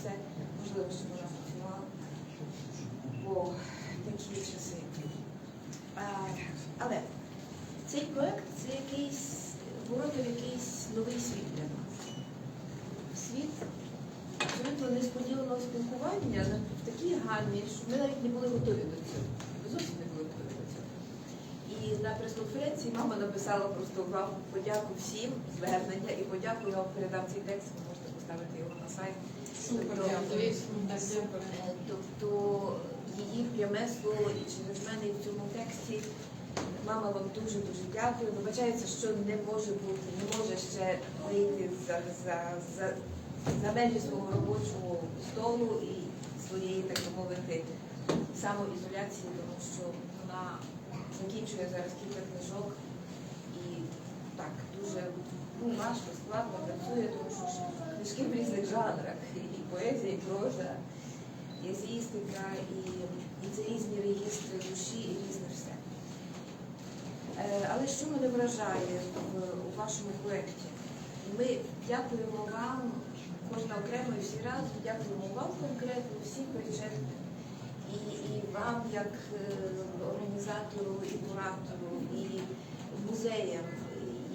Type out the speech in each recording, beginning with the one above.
все можливо, щоб вона працювала по такі часи. Але цей проект це якийсь ворота в якийсь новий світ для нас. Світ абсолютно несподіваного спілкування в такій гамі, що ми навіть не були готові до цього. Ми зовсім не були готові до цього. І на прес-конференції мама написала просто вам подяку всім, звернення і подяку. Я вам передам цей текст, ви можете поставити його на сайт. Супер, Тобто. Так, супер. Е, Тобто її пряме слово і через мене і в цьому тексті. Мама вам дуже дуже дякую. Вибачається, що не може бути, не може ще вийти за, за, за, за межі свого робочого столу і своєї, так би мовити, самоізоляції, тому що вона закінчує зараз кілька книжок і так дуже ну, важко, складно працює, тому що книжки в різних жанрах, і поезія, і проза, і езеїстика, і, і це різні регістри душі, і різне все. Е, Але що мене вражає в, у вашому проєкті? Ми дякуємо вам, кожна окремо і всі разом, дякуємо вам конкретно, всім причетним. І, і вам, як е, організатору, і куратору, і музеям,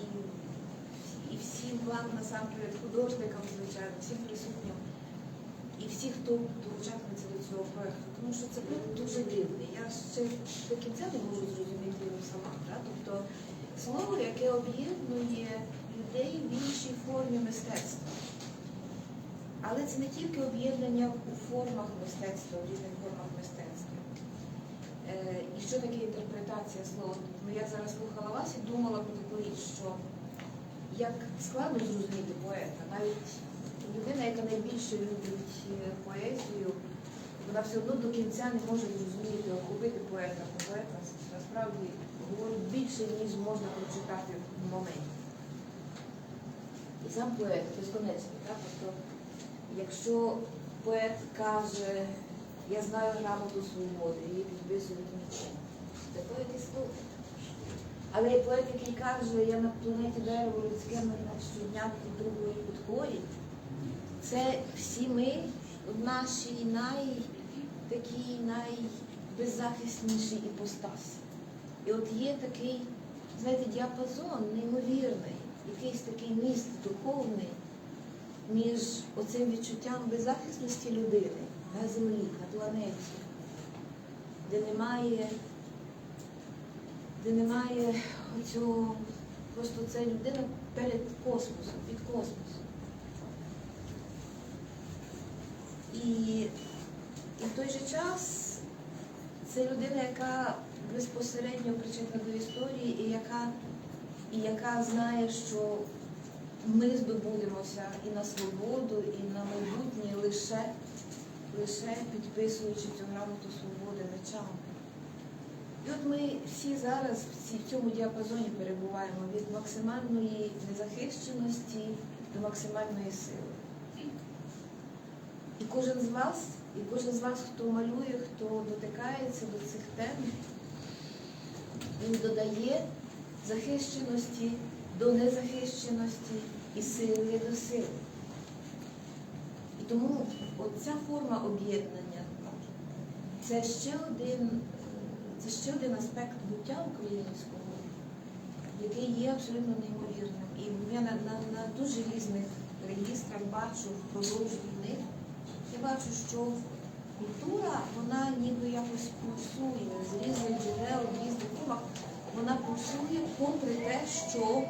і, і всім вам насамперед, художникам, звичайно, всім присутнім, і всі, хто долучатиметься до цього проєкту. Тому що це проєкт дуже дивний. Я ще до кінця не можу зрозуміти його сама. Да? Тобто слово, яке об'єднує людей в іншій формі мистецтва. Але це не тільки об'єднання у формах мистецтва, в різних формах мистецтва. Е, і що таке інтерпретація слова? Ну, я зараз слухала вас і думала про таку річ, що як складно зрозуміти поета, навіть людина, яка найбільше любить е, поезію, вона все одно до кінця не може зрозуміти, охопити поета, поета насправді говорить більше, ніж можна прочитати в моменті. І сам поет безконечний, так? Тобто, якщо поет каже, я знаю грамоту свободи, її підписують нічого, це поет і. Але і поет, який каже, я на планеті дерево людське мене щодня під другою підходять, це всі ми в нашій най, такій найбеззахиснішій іпостасі. І от є такий, знаєте, діапазон неймовірний, якийсь такий міст духовний між оцим відчуттям беззахисності людини на землі, на планеті, де немає, де немає оцього, просто це людина перед космосом, під космосом. І, і в той же час це людина, яка безпосередньо причетна до історії, і яка, і яка знає, що ми здобудемося і на свободу, і на майбутнє лише, лише підписуючи цю грамоту свободи мечами. І от ми всі зараз в цьому діапазоні перебуваємо від максимальної незахищеності до максимальної сили. І кожен з вас, і кожен з вас, хто малює, хто дотикається до цих тем, він додає захищеності до незахищеності і сили до сили. І тому оця форма об'єднання це ще один, це ще один аспект буття українського, який є абсолютно неймовірним. І я на, на, на дуже різних регістрах бачу впродовж війни, я бачу, що культура, вона ніби якось пульсує з різних джерел, в різних формах. Вона пульсує попри те, що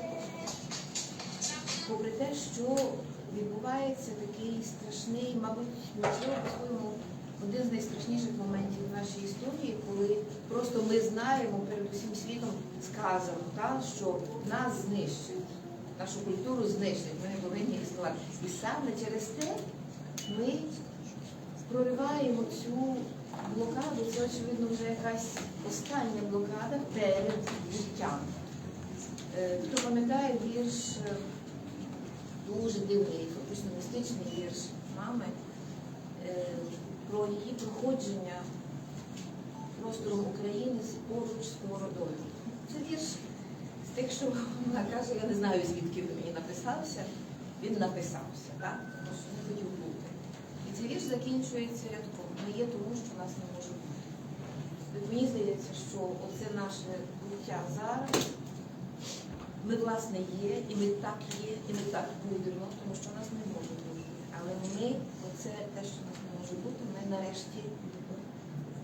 попри те, що відбувається такий страшний, мабуть, можливо, по-своєму один з найстрашніших моментів в нашій історії, коли просто ми знаємо перед усім світом сказано, та, що нас знищать, нашу культуру знищать, ми не повинні існувати. І саме через те ми прориваємо цю блокаду, це очевидно вже якась остання блокада перед життям. Е, Хто пам'ятає вірш, е, дуже дивний, фактично містичний вірш мами е, про її проходження простором України поруч з Сковородою. Це вірш з тих, що вона каже, я не знаю, звідки він мені написався. Він написався, так? Тому що не хотів закінчується рядком. Не є тому, що нас не може бути. Мені здається, що оце наше буття зараз. Ми, власне, є, і ми так є, і ми так будемо, тому що нас не може бути. Але ми, оце те, що нас не може бути, ми нарешті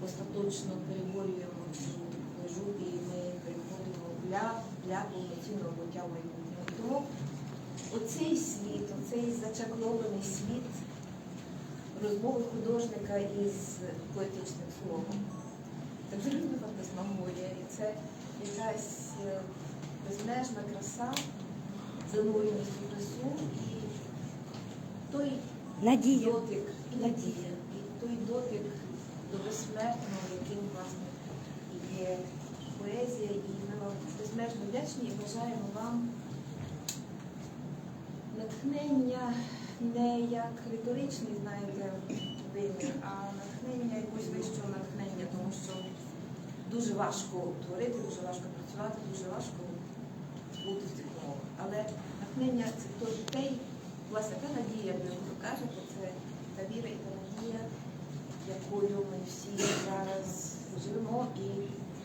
остаточно переборюємо цю межу і ми переходимо для, для повноцінного буття в майбутньому. Тому оцей світ, оцей зачаклований світ розмови художника із поетичним словом. Це абсолютно фантасмагорія, і це якась е, безмежна краса, зануреність у красу і той Надія. дотик, і надія, і той дотик до безсмертного, яким власне є поезія, і ми вам безмежно вдячні і бажаємо вам натхнення не як риторичний, знаєте, вимір, а натхнення якогось вищого натхнення, тому що дуже важко творити, дуже важко працювати, дуже важко бути в цих умовах. Але натхнення це той той, власне, та надія, яку ви кажете, це та віра і та надія, якою ми всі зараз живемо, і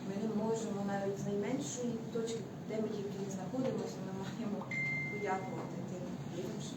ми не можемо навіть з найменшої точки, де ми тільки не знаходимося, ми маємо подякувати тим нас